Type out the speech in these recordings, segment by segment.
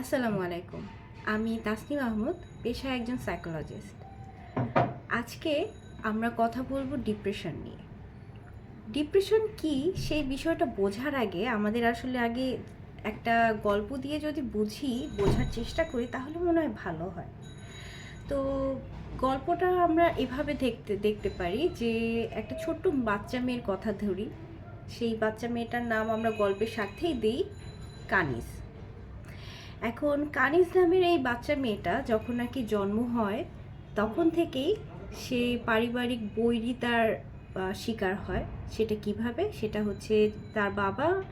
আসসালামু আলাইকুম। আমি তাসনিম আহমদ, পেশায় একজন সাইকোলজিস্ট আজকে আমরা কথা বলব ডিপ্রেশন নিয়ে। ডিপ্রেশন কি সেই বিষয়টা বোঝার আগে, আমাদের আসলে আগে একটা গল্প দিয়ে যদি বুঝি, বোঝার চেষ্টা করি, তাহলে মনে হয় ভালো হয়। তো গল্পটা আমরা এভাবে দেখতে দেখতে পারি যে একটা ছোট্ট বাচ্চা মেয়ের কথা ধরি। সেই বাচ্চা মেয়েটার নাম আমরা গল্পের সাথেই দিই, কানিস। এখন কানিজ নামের এই বাচ্চা মেয়েটা যখন নাকি জন্ম হয়, তখন থেকেই সে পারিবারিক বৈরিতার শিকার হয়। সেটা কীভাবে? সেটা হচ্ছে তার বাবা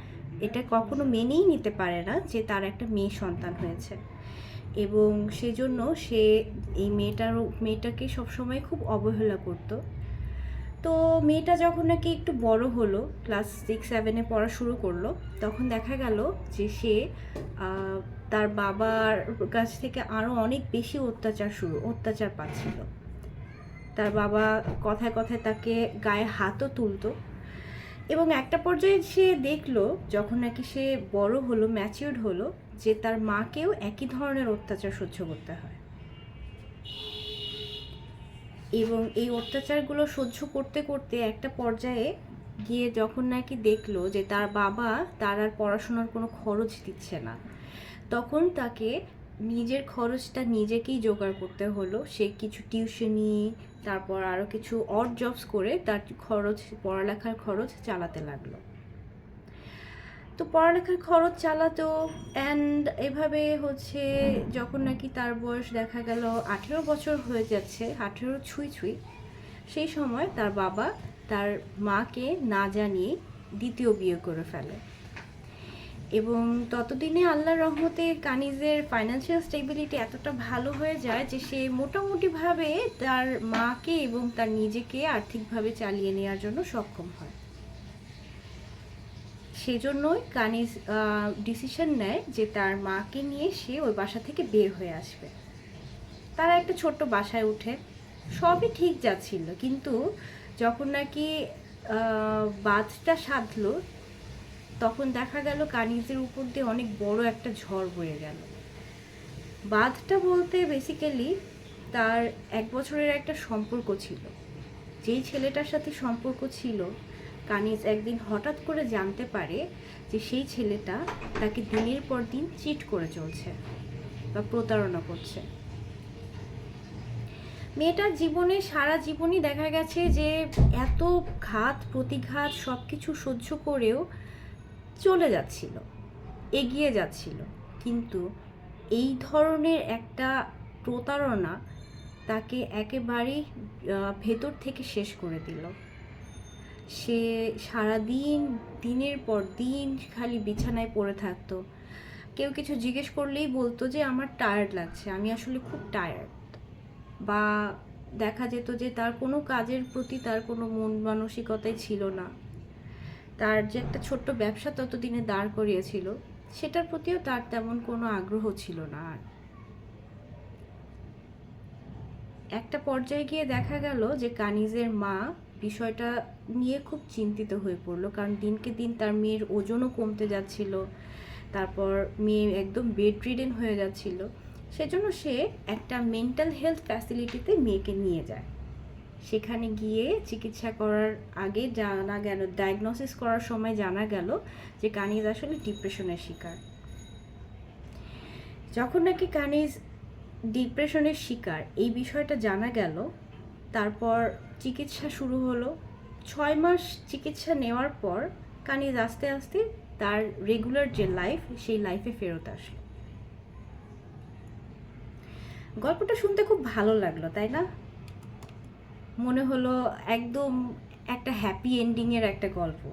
এটা কখনো মেনেই নিতে পারে না যে তার একটা মেয়ে সন্তান হয়েছে। এবং সেজন্য সে এই মেয়েটার মেয়েটাকে সবসময় খুব অবহেলা করতো। তো মেয়েটা যখন নাকি একটু বড় হলো ক্লাস সিক্স সেভেনে পড়া শুরু করল, তখন দেখা গেল যে সে তার বাবার কাছ থেকে আরও অনেক বেশি অত্যাচার শুরু, অত্যাচার পাচ্ছিল। তার বাবা কথায় কথায় তাকে গায়ে হাতও তুলতো এবং একটা পর্যায়ে সে দেখল, যখন নাকি সে বড় হলো ম্যাচিউর্ড হলো, যে তার মাকেও একই ধরনের অত্যাচার সহ্য করতে হয়। এবং এই অত্যাচারগুলো সহ্য করতে করতে একটা পর্যায়ে গিয়ে যখন নাকি দেখল যে তার বাবা তার আর পড়াশোনার কোনো খরচ দিচ্ছে না, তখন তাকে নিজের খরচটা নিজেকেই জোগাড় করতে হলো। সে কিছু টিউশনি, তারপর আরও কিছু অড জবস করে তার খরচ, পড়ালেখার খরচ চালাতে লাগল। তো পড়ালেখার খরচ চালাতো অ্যান্ড এভাবে হচ্ছে যখন নাকি তার বয়স দেখা গেল আঠেরো বছর হয়ে যাচ্ছে, আঠেরো ছুঁই ছুঁই, সেই সময় তার বাবা তার মাকে না জানিয়ে দ্বিতীয় বিয়ে করে ফেলে। এবং ততদিনে আল্লাহর রহমতে কানিজের ফাইন্যান্সিয়াল স্টেবিলিটি এতটা ভালো হয়ে যায় যে সে মোটামুটিভাবে তার মাকে এবং তার নিজেকে আর্থিকভাবে চালিয়ে নেওয়ার জন্য সক্ষম হয়। সেজন্যই কানিজ ডিসিশন নেয় যে তার মাকে নিয়ে সে ওই বাসা থেকে বের হয়ে আসবে। তারা একটা ছোট্ট বাসায় উঠে, সবই ঠিক যাচ্ছিল, কিন্তু যখন নাকি বাঁধটা সাধলো, তখন দেখা গেল কানিজের উপর দিয়ে অনেক বড় একটা ঝড় বয়ে গেল। বাঁধটা বলতে বেসিক্যালি তার এক বছরের একটা সম্পর্ক ছিল। যেই ছেলেটার সাথে সম্পর্ক ছিল কানিজ একদিন হঠাৎ করে জানতে পারে যে সেই ছেলেটা তাকে দিনের পর দিন চিট করে চলছে বা প্রতারণা করছে। মেয়েটার জীবনে সারা জীবনই দেখা গেছে যে এত ঘাত, প্রতিঘাত সব কিছু সহ্য করেও চলে যাচ্ছিল, এগিয়ে যাচ্ছিল। কিন্তু এই ধরনের একটা প্রতারণা তাকে একেবারেই ভেতর থেকে শেষ করে দিল। সে সারাদিন, দিনের পর দিন খালি বিছানায় পড়ে থাকতো। কেউ কিছু জিজ্ঞেস করলেই বলতো যে, আমার টায়ার্ড লাগছে, আমি আসলে খুব টায়ার্ড বা দেখা যেত যে, তার কোনো কাজের প্রতি তার কোনো মন মানসিকতাই ছিল না। তার যে একটা ছোট্ট ব্যবসা ততদিনে দাঁড় করিয়েছিল, সেটার প্রতিও তার তেমন কোনো আগ্রহ ছিল না আর। একটা পর্যায়ে গিয়ে দেখা গেল যে, কানিজের মা বিষয়টা নিয়ে খুব চিন্তিত হয়ে পড়ল। কারণ দিনকে দিন তার মেয়ের ওজনও কমতে যাচ্ছিল, তারপর মেয়ে একদম বেড রিডেন হয়ে যাচ্ছিল। সেজন্য সে একটা মেন্টাল হেলথ ফ্যাসিলিটিতে মেয়েকে নিয়ে যায়। সেখানে গিয়ে চিকিৎসা করার আগে জানা গেল ডায়াগনোসিস করার সময় জানা গেল যে কানিজ আসলে ডিপ্রেশনের শিকার। যখন নাকি কানিজ ডিপ্রেশনের শিকার, এই বিষয়টা জানা গেল তারপর চিকিৎসা শুরু হলো। ছয় মাস চিকিৎসা নেওয়ার পর কানিজ আস্তে আস্তে তার রেগুলার যে লাইফ সেই লাইফে ফেরত আসলো। গল্পটা শুনতে খুব ভালো লাগল, তাই না? মনে হলো একদম একটা হ্যাপি এন্ডিংয়ের একটা গল্প।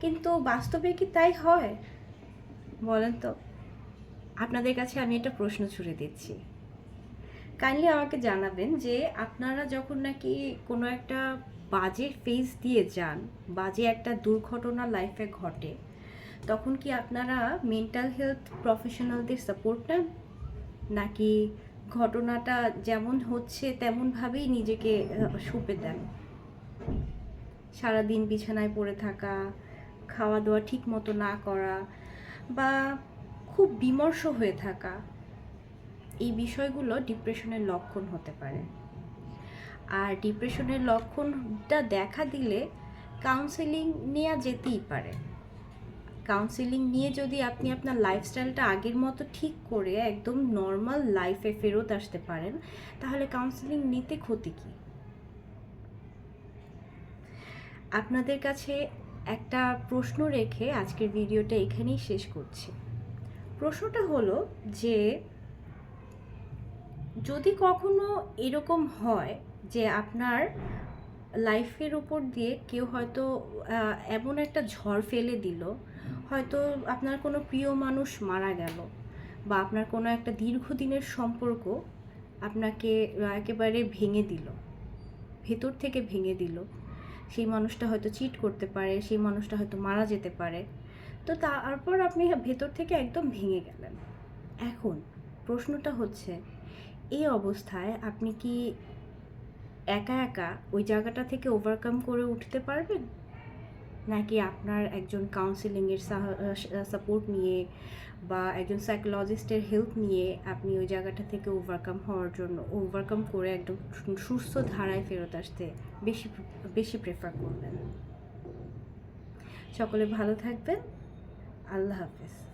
কিন্তু বাস্তবে কি তাই হয়? বলেন তো। আপনাদের কাছে আমি একটা প্রশ্ন ছুড়ে দিচ্ছি। কাইন্ডলি আমাকে জানাবেন যে আপনারা যখন নাকি কোনো একটা বাজে ফেজ দিয়ে যান, বাজে একটা দুর্ঘটনা লাইফে ঘটে, তখন কি আপনারা মেন্টাল হেলথ প্রফেশনালদের সাপোর্ট নেন? নাকি ঘটনাটা যেমন হচ্ছে তেমনভাবেই নিজেকে সঁপে দেন? সারাদিন বিছানায় পড়ে থাকা খাওয়া দাওয়া ঠিক মতো না করা বা খুব বিমর্ষ হয়ে থাকা এই বিষয়গুলো ডিপ্রেশনের লক্ষণ হতে পারে। আর ডিপ্রেশনের লক্ষণটা দেখা দিলে কাউন্সেলিং নেওয়া যেতেই পারে। কাউন্সেলিং নিয়ে যদি আপনি আপনার লাইফস্টাইলটা আগের মতো ঠিক করে একদম নর্মাল লাইফে ফেরত আসতে পারেন, তাহলে কাউন্সেলিং নিতে ক্ষতি কী? আপনাদের কাছে একটা প্রশ্ন রেখে আজকের ভিডিওটা এখানেই শেষ করছি। প্রশ্নটা হলো যে যদি কখনো এরকম হয় যে আপনার লাইফের উপর দিয়ে কেউ হয়তো এমন একটা ঝড় ফেলে দিল, হয়তো আপনার কোনো প্রিয় মানুষ মারা গেল বা আপনার কোনো একটা দীর্ঘদিনের সম্পর্ক আপনাকে একেবারে ভেঙে দিল, ভেতর থেকে ভেঙে দিল, সেই মানুষটা হয়তো চিট করতে পারে, সেই মানুষটা হয়তো মারা যেতে পারে, তো তারপর আপনি ভেতর থেকে একদম ভেঙে গেলেন। এখন প্রশ্নটা হচ্ছে এই অবস্থায় আপনি কি একা একা ওই জায়গাটা থেকে ওভারকাম করে উঠতে পারবেন? নাকি আপনার একজন কাউন্সিলিংয়ের সাপোর্ট নিয়ে বা একজন সাইকোলজিস্টের হেল্প নিয়ে আপনি ওই জায়গাটা থেকে ওভারকাম হওয়ার জন্য ওভারকাম করে একদম সুস্থ ধারায় ফেরত আসতে বেশি বেশি প্রেফার করবেন? সকলে ভালো থাকবেন। আল্লাহ হাফেজ।